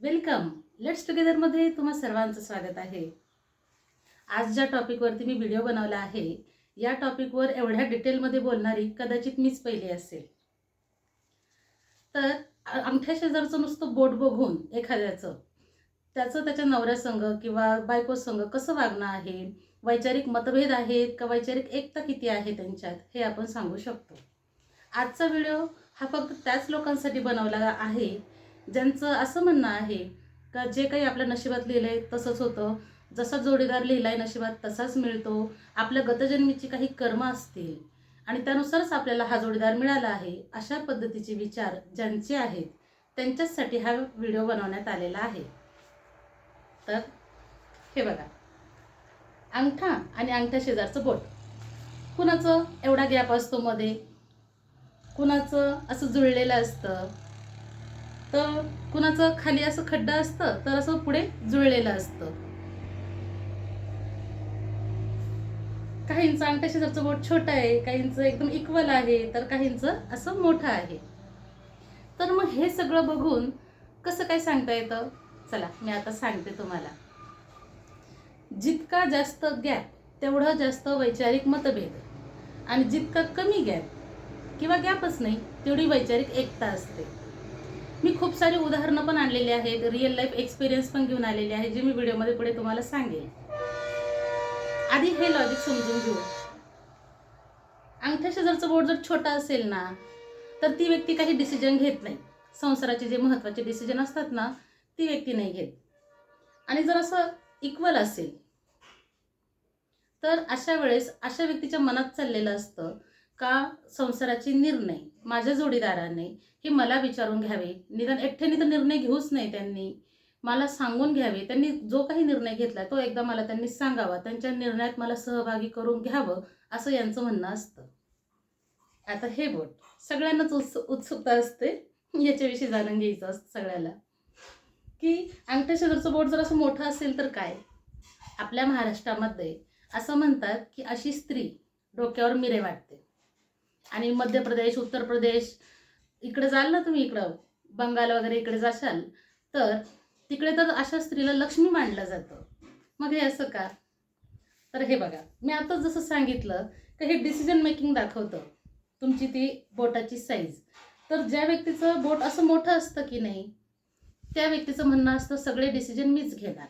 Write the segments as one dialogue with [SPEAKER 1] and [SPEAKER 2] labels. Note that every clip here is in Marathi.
[SPEAKER 1] वेलकम. लेट्स टुगेदरमध्ये तुम्हा सर्वांचं स्वागत आहे. आज ज्या टॉपिकवरती मी व्हिडिओ बनवला आहे या टॉपिकवर एवढ्या डिटेलमध्ये बोलणारी कदाचित मीच पहिली असेल. तर अंगठ्या शेजारचं नुसतं बोट बघून एखाद्याचं त्याचं त्याच्या नवऱ्यासंग किंवा बायकोसंग कसं वागणं आहे वैचारिक मतभेद आहेत का वैचारिक एकता किती आहे त्यांच्यात हे आपण सांगू शकतो. आजचा व्हिडिओ हा फक्त त्याच लोकांसाठी बनवला आहे ज्यांचं असं म्हणणं आहे का जे काही आपल्या नशिबात लिहिलं आहे तसंच होतं. जसा जोडीदार लिहिलाय नशिबात तसाच मिळतो. आपल्या गतजन्मीची काही कर्म असतील आणि त्यानुसारच आपल्याला हा जोडीदार मिळाला आहे अशा पद्धतीचे विचार ज्यांचे आहेत त्यांच्याचसाठी हा व्हिडिओ बनवण्यात आलेला आहे. तर हे बघा. अंगठा आणि अंगठ्या शेजारचं बोट. कुणाचं एवढा गॅप असतो मध्ये? कुणाचं असं जुळलेलं असतं? तर कुणाचं खाली असं खड्डा असतं तर असं पुढे जुळलेलं असतं. काहींचं अंगठ्या शेजारचं बोट छोटं आहे काहींचं एकदम इक्वल आहे तर काहींचं असं मोठं आहे. तर मग हे सगळं बघून कसं काय सांगता येतं? चला मी आता सांगते तुम्हाला. जितका जास्त गॅप तेवढं जास्त वैचारिक मतभेद. आणि जितका कमी गॅप किंवा गॅपच नाही तेवढी वैचारिक एकता असते. मी खूप सारी उदाहरणं पण आणलेली आहेत. रिअल लाईफ एक्सपिरियन्स पण घेऊन आलेले आहे जे मी व्हिडिओमध्ये पुढे तुम्हाला सांगेल. आधी हे लॉजिक समजून घेऊ. अंगठ्या शेजारचं बोट जर छोटा असेल ना तर ती व्यक्ती काही डिसिजन घेत नाही. संसाराचे जे महत्त्वाचे डिसिजन असतात ना ती व्यक्ती नाही घेत. आणि जर असं इक्वल असेल तर अशा वेळेस अशा व्यक्तीच्या मनात चाललेलं असतं का संसाराचे निर्णय माझ्या जोडीदाराने हे मला विचारून घ्यावे? निदान एकट्याने तर निर्णय घेऊच नाही त्यांनी. मला सांगून घ्यावे. त्यांनी जो काही निर्णय घेतला तो एकदा मला त्यांनी सांगावा. त्यांच्या निर्णयात मला सहभागी करून घ्यावं असं यांचं म्हणणं असतं. आता हे बोट सगळ्यांनाच उत्स उत्सुकता असते. याच्याविषयी जाणून घ्यायचं असतं सगळ्याला. की अंगठ्या शेजारचं बोट जर असं मोठं असेल तर काय? आपल्या महाराष्ट्रामध्ये असं म्हणतात की अशी स्त्री डोक्यावर मिरे वाटते. आणि मध्य प्रदेश उत्तर प्रदेश इकडे जाल ना तुम्ही इकडं? बंगाल वगैरे इकडे जाशाल तर तिकडे तर अशा स्त्रीला लक्ष्मी मांडलं जातं. मग हे असं का? तर हे बघा मी आताच जसं सांगितलं तर हे डिसिजन मेकिंग दाखवतं तुमची ती बोटाची साईज तर ज्या व्यक्तीचं बोट असं मोठं असतं की नाही त्या व्यक्तीचं म्हणणं असतं सगळे डिसिजन मीच घेणार.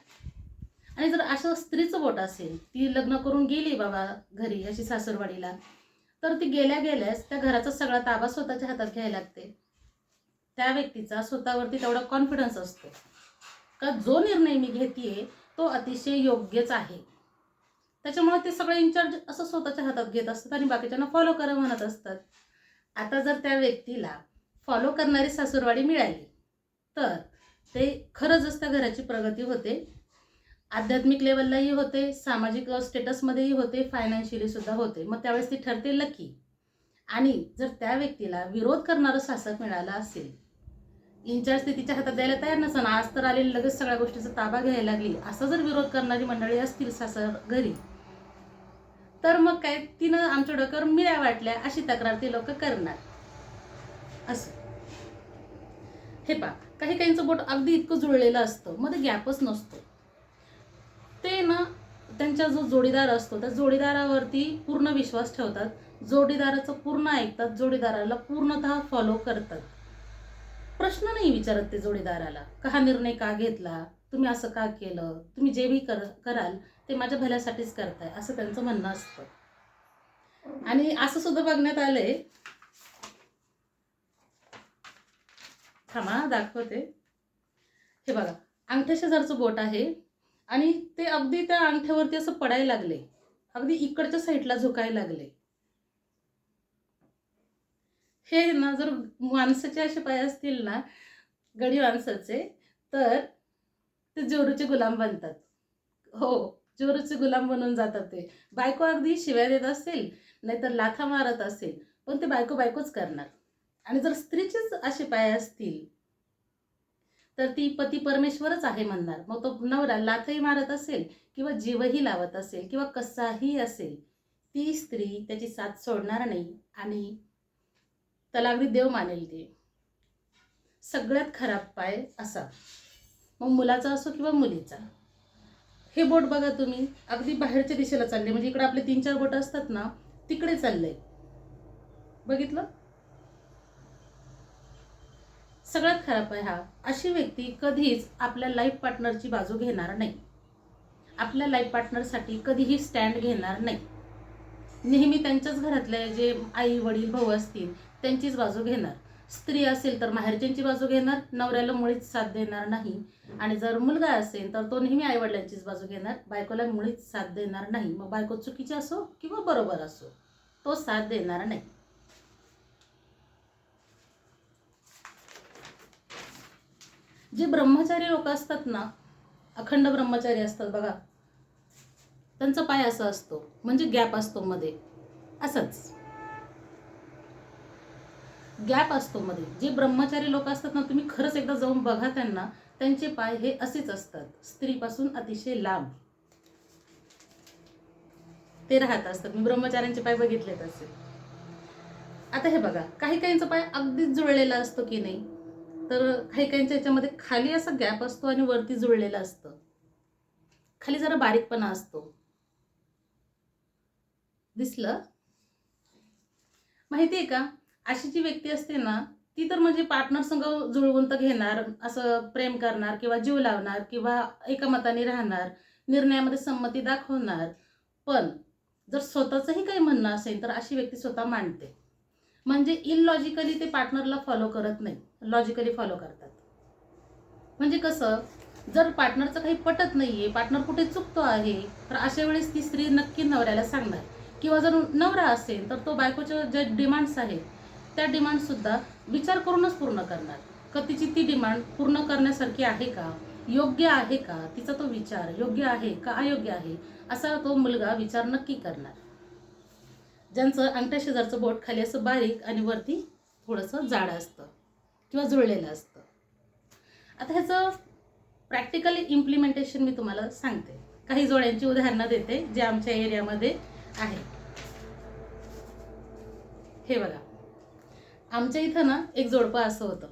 [SPEAKER 1] आणि जर असं स्त्रीचं बोट असेल ती लग्न करून गेली बाबा घरी अशी सासरवाडीला तर ती गेल्या गेल्यास त्या घराचा सगळा ताबा स्वतःच्या हातात घ्यायला लागते. त्या व्यक्तीचा स्वतःवरती तेवढा कॉन्फिडन्स असतो. का जो निर्णय मी घेते तो अतिशय योग्यच आहे. त्याच्यामुळे ते सगळे इन्चार्ज असं स्वतःच्या हातात घेत असतात आणि बाकीच्यांना फॉलो करा म्हणत असतात. आता जर त्या व्यक्तीला फॉलो करणारी सासूरवाडी मिळाली तर ते खरंच त्या घराची प्रगती होते. आध्यात्मिक लेवललाही होते सामाजिक स्टेटसमध्येही होते फायनान्शियली सुद्धा होते. मग त्यावेळेस ती ठरते लकी आणि जर त्या व्यक्तीला विरोध करणारं शासक मिळालं असेल इन्चार्ज ते तिच्या हातात द्यायला तयार नसन आज तर आलेली लगेच सगळ्या गोष्टीचा ताबा घ्यायला लागली असं जर विरोध करणारी मंडळी असतील सासर घरी तर मग काय तिनं आमच्या डोक्यावर मिळ्या वाटल्या अशी तक्रार ती लोक करणार. असं. हे पा काही काहींचं बोट अगदी इतकं जुळलेलं असतं मध्ये गॅपच नसतो. ते ना त्यांचा जो जोडीदार असतो त्या जोडीदारावरती पूर्ण विश्वास ठेवतात. जोडीदाराचं पूर्ण ऐकतात जोडीदाराला पूर्णतः फॉलो करतात. प्रश्न नाही विचारत ते जोडीदाराला का हा निर्णय का घेतला? तुम्ही असं का केलं? तुम्ही जे बी कर कराल ते माझ्या भल्यासाठीच करताय असं त्यांचं म्हणणं असतं. आणि असं सुद्धा बघण्यात आलंय. थांबा दाखवते. हे बघा अंगठ्या शेजारचं बोट आहे. आणि ते अगदी त्या अंगठ्यावरती असं पडायला लागले. अगदी इकडच्या साईडला झुकायला लागले. हे ना जर माणसाचे असे पाय असतील ना गडी माणसाचे तर ते जोरूचे गुलाम बनतात. हो जोरूचे गुलाम बनून जातात ते. बायको अगदी शिव्या देत असेल नाहीतर लाथा मारत असेल पण ते बायको बायकोच करणार. आणि जर स्त्रीचेच असे पाय असतील तर ती पती परमेश्वरच आहे म्हणणार. मग तो नवरा लाथही मारत असेल किंवा जीवही लावत असेल किंवा कसाही असेल ती स्त्री त्याची साथ सोडणार नाही आणि त्याला अगदी देव मानेल ते. सगळ्यात खराब पाय असा. मग मुलाचा असो किंवा मुलीचा. हे बोट बघा तुम्ही. अगदी बाहेरच्या दिशेला चालले. म्हणजे इकडे आपले तीन चार बोट असतात ना तिकडे चाललंय. बघितलं? सगळ्यात खराब आहे हा अशी व्यक्ती कधीच आपल्या लाईफ पार्टनरची बाजू घेणार नाही. आपल्या लाईफ पार्टनरसाठी कधीही स्टँड घेणार नाही. नेहमी त्यांच्याच घरातले जे आई वडील भाऊ असतील त्यांचीच बाजू घेणार. स्त्री असेल तर माहेरच्यांची बाजू घेणार नवऱ्याला मुळीच साथ देणार नाही. आणि जर मुलगा असेल तर तो नेहमी आईवडिलांचीच बाजू घेणार बायकोला मुळीच साथ देणार नाही. मग बायको चुकीची असो किंवा बरोबर असो तो साथ देणार नाही. जे ब्रह्मचारी लोक असतात ना अखंड ब्रह्मचारी असतात बघा त्यांचा पाय असा असतो म्हणजे गॅप असतो मध्ये असंच. गॅप असतो मध्ये. जे ब्रह्मचारी लोक असतात ना तुम्ही खरंच एकदा जाऊन बघा त्यांना त्यांचे पाय हे असेच असतात. स्त्रीपासून अतिशय लांब. ते राहत असतात. मी ब्रह्मचाऱ्यांचे पाय बघितलेत असे. आता हे बघा काही काहींचा पाय अगदीच जुळलेला असतो की नाही? तर काही काहींच्या याच्यामध्ये खाली असा गॅप असतो आणि वरती जुळलेलं असतं. खाली जरा बारीकपणा असतो. दिसलं? माहिती आहे का? अशी जी व्यक्ती असते ना ती तर म्हणजे पार्टनर संग जुळवून तर घेणार असं प्रेम करणार किंवा जीव लावणार किंवा एकमताने राहणार निर्णयामध्ये संमती दाखवणार. पण जर स्वतःचंही काही म्हणणं असेल तर अशी व्यक्ती स्वतः मांडते. म्हणजे इलॉजिकली ते पार्टनरला फॉलो करत नाही. लॉजिकली फॉलो करतात. म्हणजे कसं जर पार्टनरचं काही पटत नाही आहे पार्टनर कुठे चुकतो आहे तर अशा वेळेस ती स्त्री नक्की नवऱ्याला सांगणार. किंवा जर नवरा असेल तर तो बायकोच्या ज्या डिमांड्स आहेत त्या डिमांडसुद्धा विचार करूनच पूर्ण करणार. का तिची ती डिमांड पूर्ण करण्यासारखी आहे का? योग्य आहे का? तिचा तो विचार योग्य आहे का अयोग्य आहे? असा तो मुलगा विचार नक्की करणार. ज्यांचं अंगठ्या शेजारचं बोट खाली असं बारीक आणि वरती थोडंसं जाड असतं किंवा जुळलेलं असतं. आता ह्याचं प्रॅक्टिकली इम्प्लिमेंटेशन मी तुम्हाला सांगते. काही जोड्यांची उदाहरणं देते जे आमच्या एरियामध्ये आहे. हे बघा. आमच्या इथं ना एक जोडपं असं होतं.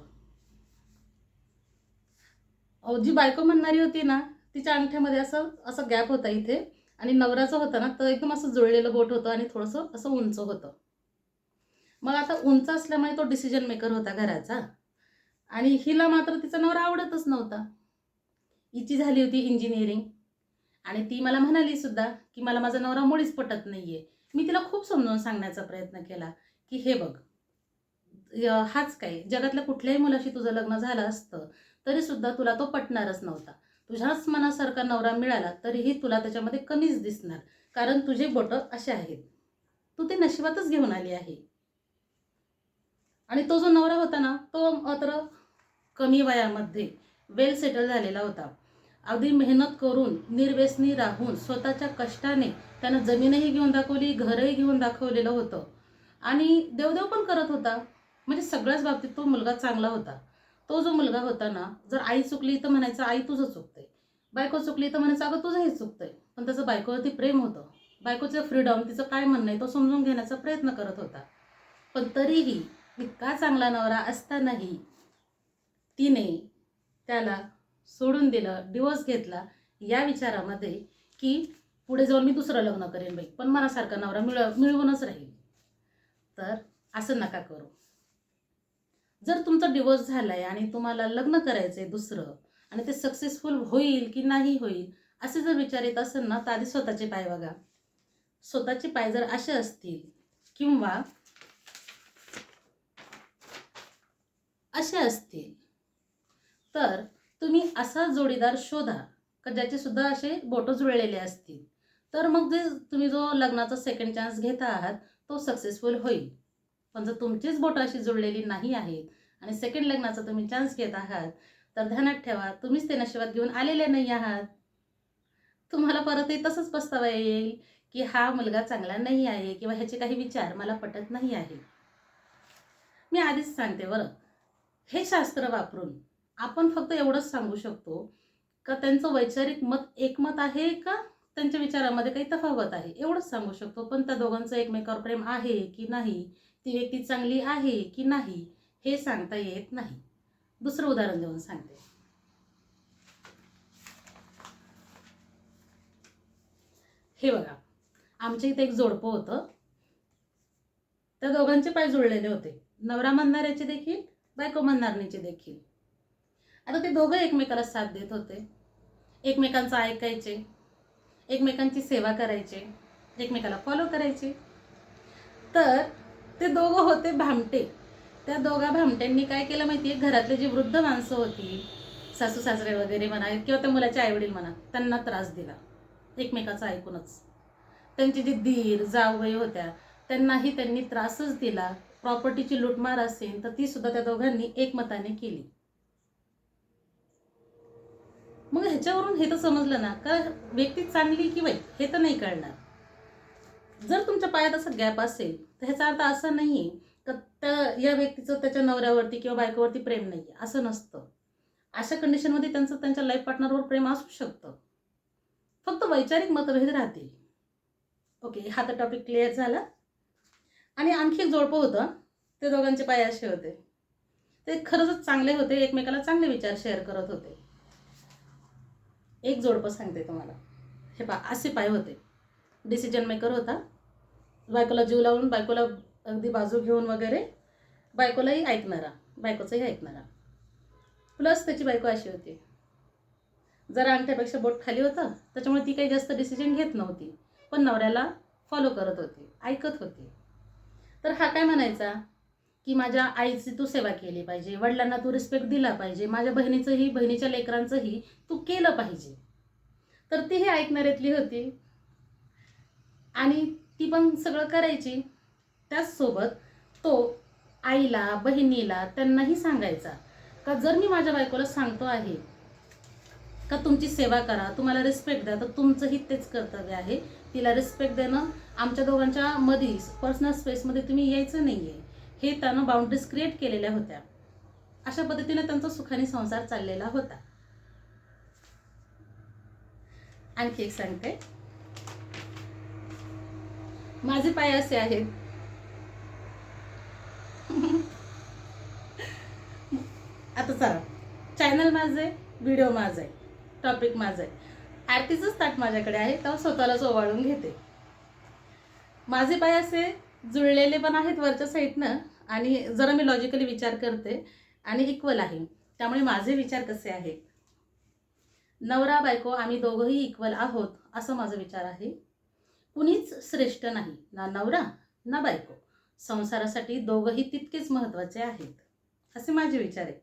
[SPEAKER 1] जी बायको म्हणणारी होती ना तिच्या अंगठ्यामध्ये असं असं गॅप होता इथे. आणि नवऱ्याचं होतं ना तर एकदम असं जुळलेलं बोट होतं आणि थोडंसं असं उंच होतं. मग आता उंच असल्यामुळे तो डिसिजन मेकर होता घराचा. आणि हिला मात्र तिचा नवरा आवडतच नव्हता. हिची झाली होती इंजिनिअरिंग आणि ती मला म्हणाली सुद्धा की मला माझा नवरा मुळीच पटत नाही आहे मी तिला खूप समजावून सांगण्याचा प्रयत्न केला की हे बघ हाच काय? जगातल्या कुठल्याही मुलाशी तुझं लग्न झालं असतं तरीसुद्धा तुला तो पटणारच नव्हता. तुझ्याच मनासारखा नवरा मिळाला तरीही तुला त्याच्यामध्ये कमीच दिसणार. कारण तुझे बोटं असे आहेत. तू ते नशिबातच घेऊन आली आहे. आणि तो जो नवरा होता ना तो मात्र कमी वयामध्ये वेल सेटल झालेला होता. अगदी मेहनत करून निर्व्यसनी राहून स्वतःच्या कष्टाने त्यानं जमीनही घेऊन दाखवली घरही घेऊन दाखवलेलं होतं. आणि देवदेव पण करत होता. म्हणजे सगळ्याच बाबतीत तो मुलगा चांगला होता. तो जो मुलगा होता ना जर आई चुकली तर म्हणायचं आई तुझं चुकतंय. बायको चुकली तर म्हणायचं अगं तुझंही चुकतंय. पण त्याचं बायकोवरती प्रेम होतं. बायकोचं फ्रीडम तिचं काय म्हणणं आहे तो समजून घेण्याचा प्रयत्न करत होता. पण तरीही इतका चांगला नवरा असतानाही तिने त्याला सोडून दिलं डिवोर्स घेतला या विचारामध्ये की पुढे जाऊन मी दुसरं लग्न करेन बाई पण मनासारखा नवरा मिळ मिळवूनच राहील. तर असं नका करू. जर तुमचा डिवोर्स झालाय आणि तुम्हाला लग्न करायचंय दुसरं आणि ते सक्सेसफुल होईल की नाही होईल असे जर विचार येत असेल ना तर आधी स्वतःचे पाय बघा. स्वतःचे पाय जर असे असतील किंवा असे असतील तर तुम्ही असा जोडीदार शोधा का ज्याचे सुद्धा असे बोटं जुळलेले असतील. तर मग जे तुम्ही जो लग्नाचा सेकंड चान्स घेता आहात तो सक्सेसफुल होईल. पण जर तुमचीच बोटं अशी जुळलेली नाही आहेत आणि सेकंड लग्नाचा तुम्ही चान्स घेत आहात तर ध्यानात ठेवा तुम्हीच ते नशिबात घेऊन आलेले नाही आहात. तुम्हाला परतही तसंच पस्तावा येईल की हा मुलगा चांगला नाही आहे किंवा ह्याचे काही विचार मला पटत नाही आहे. मी आधीच सांगते बरं. हे शास्त्र वापरून आपण फक्त एवढंच सांगू शकतो का त्यांचं वैचारिक मत एकमत आहे का त्यांच्या विचारामध्ये काही तफावत आहे? एवढंच सांगू शकतो. पण त्या दोघांचं एकमेकावर प्रेम आहे की नाही? ती व्यक्ती चांगली आहे की नाही? हे सांगता येत नाही. दुसरं उदाहरण देऊन सांगते. हे बघा आमच्या इथे एक जोडपं होतं. त्या दोघांचे पाय जुळलेले होते. नवरा म्हणणाऱ्याचे देखील बायको म्हणणारणीचे देखील. आता ते दोघं एकमेकाला साथ देत होते. एकमेकांचं ऐकायचे. एकमेकांची सेवा करायचे. एकमेकाला फॉलो करायचे. तर ते दोघं होते भामटे. त्या दोघा भामट्यांनी काय केलं माहिती आहे घरातले जी वृद्ध माणसं होती सासू सासरे वगैरे म्हणा किंवा त्या मुलाचे आईवडील म्हणा त्यांना त्रास दिला. एकमेकाचं ऐकूनच. त्यांची जी धीर जावई होत्या त्यांनाही त्यांनी त्रासच दिला. प्रॉपर्टीची लुटमार असेल तर ती सुद्धा त्या दोघांनी एकमताने केली. मग ह्याच्यावरून हे तर समजलं ना का व्यक्ती चांगली की वाईट हे तर नाही कळणार. जर तुमच्या पायात असा गॅप असेल तर ह्याचा अर्थ असा नाहीये तर त्या या व्यक्तीचं त्याच्या नवऱ्यावरती किंवा बायकोवरती प्रेम नाहीये. असं नसतं. अशा कंडिशनमध्ये त्यांचं त्यांच्या लाईफ पार्टनरवर प्रेम असू शकतं. फक्त वैचारिक मतभेद राहतील. ओके हा तर टॉपिक क्लिअर झाला. आणि आणखी एक जोडपं होतं. ते दोघांचे पाय असे होते. ते खरंच चांगले होते. एकमेकाला चांगले विचार शेअर करत होते. एक जोडपं सांगते तुम्हाला. हे पा असे पाय होते. डिसिजन मेकर होता. बायकोला जीव लावून बायकोला अगदी बाजू घेऊन वगैरे बायकोलाही ऐकणारा बायकोचंही ऐकणारा. प्लस त्याची बायको अशी होती. जरा अंगठ्यापेक्षा बोट खाली होतं त्याच्यामुळे ती काही जास्त डिसिजन घेत नव्हती पण नवऱ्याला फॉलो करत होती ऐकत होती. तर हा काय म्हणायचा? की माझ्या आईची तू सेवा केली पाहिजे वडिलांना तू रिस्पेक्ट दिला पाहिजे माझ्या बहिणीचंही बहिणीच्या लेकरांचंही तू केलं पाहिजे. तर ती हे ऐकणाऱ्यातली होती. आणि ती पण सगळं करायची. त्याचसोबत तो आईला बहिणीला त्यांनाही सांगायचा का जर मी माझ्या बायकोला सांगतो आहे का तुमची सेवा करा तुम्हाला रिस्पेक्ट द्या तर तुमचंही तेच कर्तव्य आहे. तिला रिस्पेक्ट देणं आमच्या दोघांच्या मध्ये पर्सनल स्पेसमध्ये तुम्ही यायचं नाही आहे हे त्यानं बाउंड्रीज क्रिएट केलेल्या होत्या. अशा पद्धतीने त्यांचा सुखाने संसार चाललेला होता. आणखी एक सांगते. माझे पाय असे आहेत आता चला. चॅनल माझं आहे व्हिडिओ माझा आहे टॉपिक माझं आहे. आरतीचंच ताट माझ्याकडे आहे तर स्वतःलाच ओवाळून घेते. माझे पाय असे जुळलेले पण आहेत वरच्या साईडनं आणि जरा मी लॉजिकली विचार करते आणि इक्वल आहे. त्यामुळे माझे विचार कसे आहेत? नवरा बायको आम्ही दोघंही इक्वल आहोत असं माझा विचार आहे. कुणीच श्रेष्ठ नाही ना नवरा ना बायको. संसारासाठी दोघंही तितकेच महत्त्वाचे आहेत. असे माझे विचार आहे.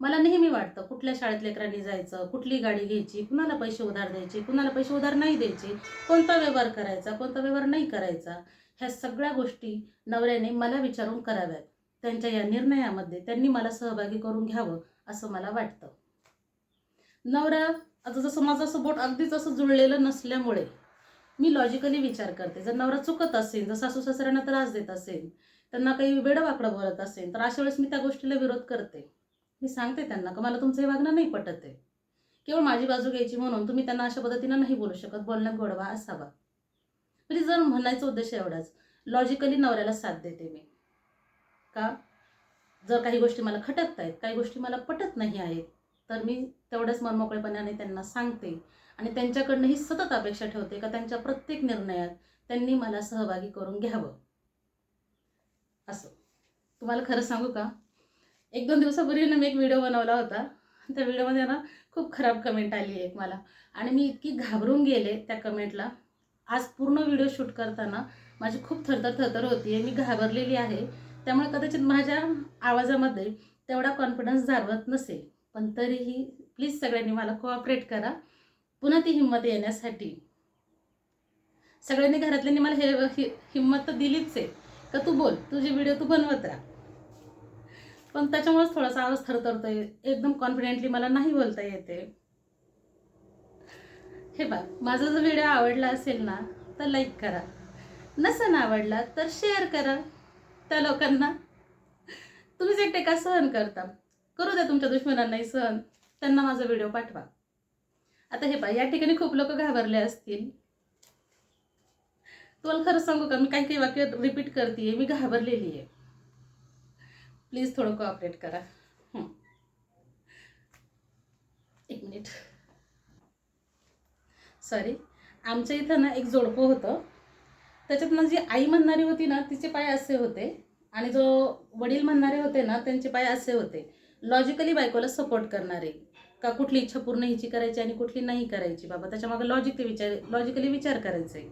[SPEAKER 1] मला नेहमी वाटतं कुठल्या शाळेत लेकरांनी जायचं कुठली गाडी घ्यायची कुणाला पैसे उधार द्यायचे कुणाला पैसे उधार नाही द्यायचे कोणता व्यवहार करायचा कोणता व्यवहार नाही करायचा ह्या सगळ्या गोष्टी नवऱ्याने मला विचारून कराव्यात. त्यांच्या या निर्णयामध्ये त्यांनी मला सहभागी करून घ्यावं असं मला वाटतं. नवरा आता जसं माझं असं बोट अगदीच असं जुळलेलं नसल्यामुळे मी लॉजिकली विचार करते. जर नवरा चुकत असेल जर सासू सासऱ्यांना त्रास देत असेल त्यांना काही वेडवाकडं बोलत असेल तर अशा वेळेस मी त्या गोष्टीला विरोध करते. मी सांगते त्यांना का मला तुमचं हे वागणं नाही पटत आहे. केवळ माझी बाजू घ्यायची म्हणून तुम्ही त्यांना अशा पद्धतीनं नाही बोलू शकत. बोलण्यात गोडवा असावा. म्हणजे जर म्हणायचा उद्देश एवढाच लॉजिकली नवऱ्याला साथ देते मी. का? जर काही गोष्टी मला खटत आहेत काही गोष्टी मला पटत नाही आहेत तर मी तेवढ्याच मनमोकळेपणाने त्यांना सांगते. आणि त्यांच्याकडनं ही सतत अपेक्षा ठेवते का त्यांच्या प्रत्येक निर्णयात त्यांनी मला सहभागी करून घ्यावं. असं. तुम्हाला खरं सांगू का? एक दोन दिवसापूर्वी ना मी एक व्हिडिओ बनवला होता. त्या व्हिडिओमध्ये ना खूप खराब कमेंट आली एक मला. आणि मी इतकी घाबरून गेले त्या कमेंटला आज पूर्ण व्हिडिओ शूट करताना माझी खूप थरथर थरथर होती आहे मी घाबरलेली आहे. त्यामुळे कदाचित माझ्या आवाजामध्ये तेवढा कॉन्फिडन्स जाणवत नसेल. पण तरीही प्लीज सगळ्यांनी मला कोऑपरेट करा. पुन्हा ती हिंमत येण्यासाठी. सगळ्यांनी घरातल्यांनी मला हे हि- हिंमत तर दिलीच आहे. का तू बोल तुझे व्हिडिओ तू बनवत राहा. पण त्याच्यामुळेच थोडासा आवाज थरथरतोय. एकदम कॉन्फिडेंटली मला नाही बोलता येते. हे बघ माझा जर व्हिडिओ आवडला असेल ना तर लाईक करा. नसेल आवडला तर शेअर करा. त्या लोकांना. तुम्हीच एकटे का सहन करता? करू द्या तुमच्या दुश्मनांनाही सहन. त्यांना माझा व्हिडिओ पाठवा. आता हे पहा या ठिकाणी खूप लोक घाबरले असतील. तुम्हाला खरं सांगू का? मी काही काही वाक्य रिपीट करते मी घाबरलेली आहे. प्लीज थोडं कोऑपरेट करा. एक मिनिट सॉरी आमच्या इथं ना एक जोडपं होतं. त्याच्यात ना जी आई म्हणणारी होती ना तिचे पाय असे होते. आणि जो वडील म्हणणारे होते ना त्यांचे पाय असे होते. लॉजिकली बायकोला सपोर्ट करणारे. का कुठली इच्छा पूर्ण हिची करायची आणि कुठली नाही करायची? बाबा त्याच्यामागे लॉजिक ते विचार लॉजिकली विचार करायचा आहे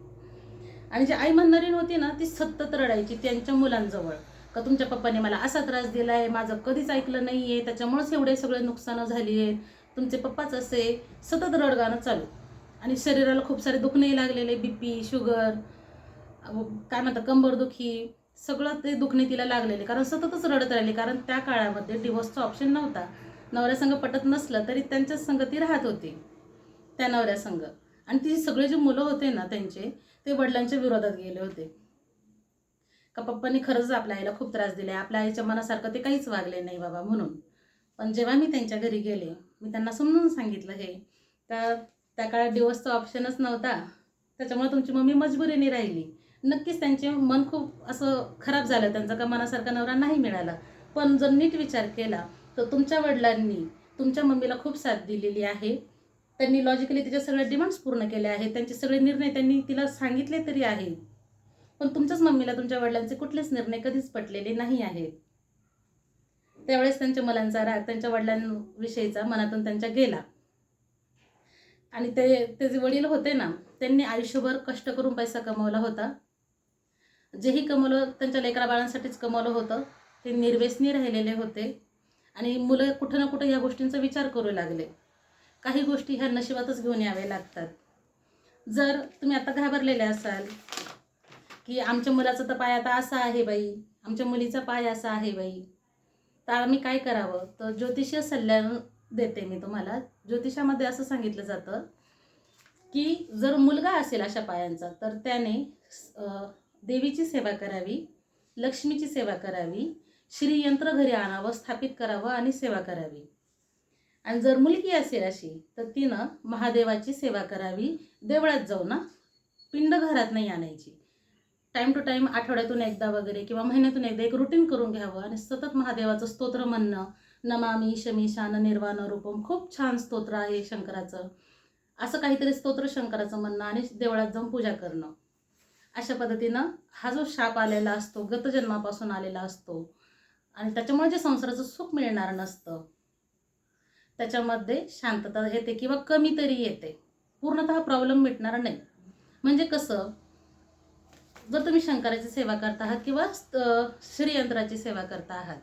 [SPEAKER 1] आणि जी आई म्हणणारी होती ना ती सतत रडायची त्यांच्या मुलांजवळ. का तुमच्या पप्पाने मला असा त्रास दिला आहे माझं कधीच ऐकलं नाही आहे त्याच्यामुळेच एवढे सगळे नुकसानं झाली आहेत तुमचे पप्पाच असे सतत रडगाणं चालू. आणि शरीराला खूप सारे दुखणेही लागलेले बी पी शुगर काय म्हणतात कंबरदुखी सगळं ते दुखणे तिला लागलेले. कारण सततच रडत राहिले कारण त्या काळामध्ये डिवोर्सचा ऑप्शन नव्हता. नवऱ्यासंग पटत नसलं तरी त्यांच्याच संग ती राहत होती त्या नवऱ्यासंग. आणि ती सगळे जे मुलं होते ना त्यांचे ते वडिलांच्या विरोधात गेले होते. का पप्पांनी खरंच आपल्या आईला खूप त्रास दिला आपल्या आईच्या मनासारखं ते काहीच वागले नाही बाबा म्हणून. पण जेव्हा मी त्यांच्या घरी गेले मी त्यांना समजून सांगितलं हे तर त्या काळात डिवोर्सचा ऑप्शनच नव्हता. त्याच्यामुळे तुमची मम्मी मजबुरीने राहिली. नक्कीच त्यांचे मन खूप असं खराब झालं त्यांचा का मनासारखा नवरा नाही मिळाला. पण जर नीट विचार केला तर तुमच्या वडिलांनी तुमच्या मम्मीला खूप साथ दिलेली आहे. त्यांनी लॉजिकली तिच्या सगळ्या डिमांड्स पूर्ण केल्या आहेत. त्यांचे सगळे निर्णय त्यांनी तिला सांगितले तरी आहेत. पण तुमच्याच मम्मीला तुमच्या वडिलांचे कुठलेच निर्णय कधीच पटलेले नाही आहेत. त्यावेळेस त्यांच्या मुलांचा राग त्यांच्या वडिलांविषयीचा मनातून त्यांच्या गेला. आणि ते ते जे वडील होते ना त्यांनी आयुष्यभर कष्ट करून पैसा कमवला होता. जेही कमवलं त्यांच्या लेकरा बाळांसाठीच कमवलं होतं. ते निर्व्यसनी राहिलेले होते. आणि मुलं कुठं ना कुठं ह्या गोष्टींचा विचार करू लागले. काही गोष्टी ह्या नशिबातच घेऊन याव्या लागतात. जर तुम्ही आता घाबरलेले असाल की आमच्या मुलाचा तर पाय आता असा आहे बाई आमच्या मुलीचा पाय असा आहे बाई तर आम्ही काय करावं? तर ज्योतिषीय सल्ला देते मी तुम्हाला. ज्योतिषामध्ये असं सांगितलं जातं की जर मुलगा असेल अशा पायांचा तर त्याने देवीची सेवा करावी लक्ष्मीची सेवा करावी श्रीयंत्र घरी आणावं स्थापित करावं आणि सेवा करावी. आणि जर मुलगी असेल अशी तर तिनं महादेवाची सेवा करावी. देवळात जाऊन पिंड घरात नाही आणायची. टाईम टू टाईम आठवड्यातून एकदा वगैरे किंवा महिन्यातून एकदा एक रुटीन करून घ्यावं आणि सतत महादेवाचं स्तोत्र म्हणणं नमामी शमीशान निर्वाण रूपम खूप छान स्तोत्र आहे शंकराचं. असं काहीतरी स्तोत्र शंकराचं म्हणणं आणि देवळात जाऊन पूजा करणं. अशा पद्धतीनं हा जो शाप आलेला असतो गतजन्मापासून आलेला असतो आणि त्याच्यामुळे जे संसाराचं सुख मिळणार नसतं त्याच्यामध्ये शांतता येते किंवा कमी तरी येते. पूर्णतः प्रॉब्लेम मिटणार नाही. म्हणजे कसं? जर तुम्ही शंकराची सेवा करता आहात किंवा श्रीयंत्राची सेवा करता आहात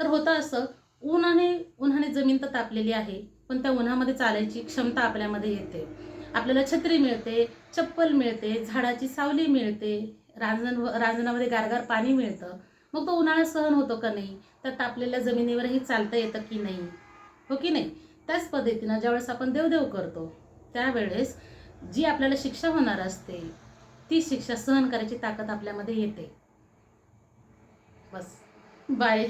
[SPEAKER 1] तर होतं असं उन्हाने उन्हाने जमीन तर तापलेली आहे पण त्या उन्हामध्ये चालायची क्षमता आपल्यामध्ये येते. आपल्याला छत्री मिळते चप्पल मिळते झाडाची सावली मिळते रांजण रांजणामध्ये गारगार पाणी मिळतं. मग तो उन्हाळा सहन होतो का नाही? त्या तापलेल्या जमिनीवरही चालता येतं की नाही? हो की नाही? त्याच पद्धतीनं ज्यावेळेस आपण देवदेव करतो त्यावेळेस जी आपल्याला शिक्षा होणार असते ती शिक्षा सहन करायची ताकद आपल्यामध्ये येते. बस. बाय.